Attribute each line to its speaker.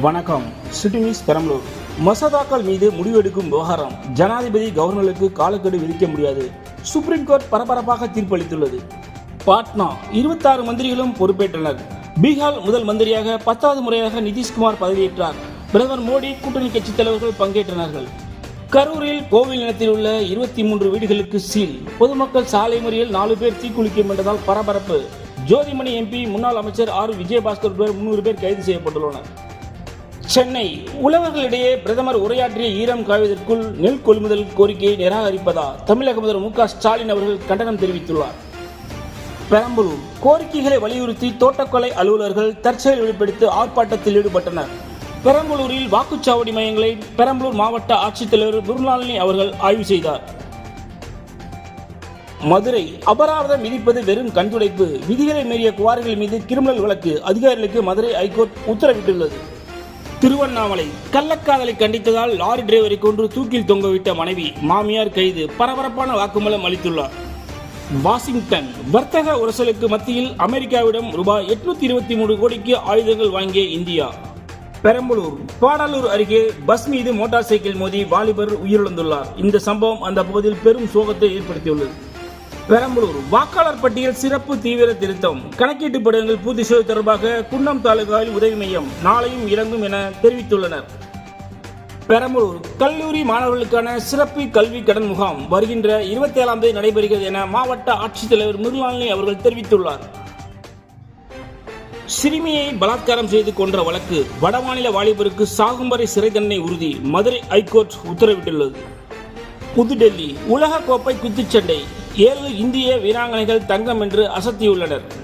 Speaker 1: வணக்கம். City news Perambalur. மசோதாக்கள் மீது முடிவெடுக்கும் விவகாரம். ஜனாதிபதி கவர்னருக்கு காலக்கெடு விதிக்க முடியாது. சுப்ரீம் கோர்ட் பரபரப்பாக தீர்ப்பளித்துள்ளது. பாட்னா இருபத்தாறு மந்திரிகளும் பொறுப்பேற்றனர். பீகார் முதல் மந்திரியாக பத்தாவது முறையாக நிதிஷ்குமார் பதவியேற்றார். பிரதமர் மோடி கூட்டணி கட்சித் தலைவர்கள் பங்கேற்றனர்கள். கரூரில் கோவில் நிலத்தில் உள்ள இருபத்தி மூன்று வீடுகளுக்கு சீல். பொதுமக்கள் சாலை முறையில் நாலு பேர் தீக்குளிக்க முயன்றதால் பரபரப்பு. ஜோதிமணி எம்பி முன்னாள் அமைச்சர் ஆர். விஜயபாஸ்கர் பேர் முன்னூறு பேர் கைது செய்யப்பட்டுள்ளனர். சென்னை உழவர்களிடையே பிரதமர் உரையாற்றிய ஈரம் காய்வதற்குள் நெல் கொள்முதல் கோரிக்கையை நிராகரிப்பதா தமிழக முதல்வர் மு ஸ்டாலின் அவர்கள் கண்டனம் தெரிவித்துள்ளார். பெரம்பலூர் கோரிக்கைகளை வலியுறுத்தி தோட்டக்கலை அலுவலர்கள் தற்செயல் வெளிப்படுத்தி ஆர்ப்பாட்டத்தில் ஈடுபட்டனர். பெரம்பலூரில் வாக்குச்சாவடி மையங்களை பெரம்பலூர் மாவட்ட ஆட்சித்தலைவர் குருநாளினி அவர்கள் ஆய்வு செய்தார். மதுரை அபராதம் விதிப்பது வெறும் கண்துடைப்பு. விதிகளை மீறிய குவாரிகள் மீது கிரிமினல் வழக்கு. அதிகாரிகளுக்கு மதுரை ஐகோர்ட் உத்தரவிட்டுள்ளது. திருவண்ணாமலை. கள்ளக்காதலை கண்டித்ததால் லாரி டிரைவரை கொன்று தூக்கில் தொங்கவிட்ட மனைவி மாமியார் கைது பரபரப்பான வாக்குமூலம் அளித்துள்ளார். வாஷிங்டன் வர்த்தக உரசலுக்கு மத்தியில் அமெரிக்காவிடம் ரூபாய் எட்நூத்தி இருபத்தி மூணு கோடிக்கு ஆயுதங்கள் வாங்கிய இந்தியா. பெரம்பலூர் பாடாலூர் அருகே பஸ் மீது மோட்டார் சைக்கிள் மோதி வாலிபர் உயிரிழந்துள்ளார். இந்த சம்பவம் அந்த பகுதியில் பெரும் சோகத்தை ஏற்படுத்தியுள்ளது. பெரம்பலூர் வாக்காளர் பட்டியல் சிறப்பு தீவிர திருத்தம். கணக்கீட்டு படங்கள் பூர்த்தி செய்வது தொடர்பாக குன்னம் தாலுகாவில் உதவி மையம் நாளையும் இறங்கும் என தெரிவித்துள்ளனர். பெரம்பலூர் கல்லூரி மாணவர்களுக்கான சிறப்பு கல்வி கடன் முகாம் வருகின்ற இருபத்தி ஏழாம் தேதி நடைபெறுகிறது என மாவட்ட ஆட்சித்தலைவர் மிருலாலினி அவர்கள் தெரிவித்துள்ளார். சிறுமியை பலாத்காரம் செய்து கொன்ற வழக்கு வடமாநில வாலிபருக்கு சாகும்பரை சிறை தண்டனை உறுதி மதுரை ஐகோர்ட் உத்தரவிட்டுள்ளது. புதுடெல்லி உலக கோப்பை குத்துச்சண்டை ஏழு இந்திய வீராங்கனைகள் தங்கம் என்று அசத்தியுள்ளனர்.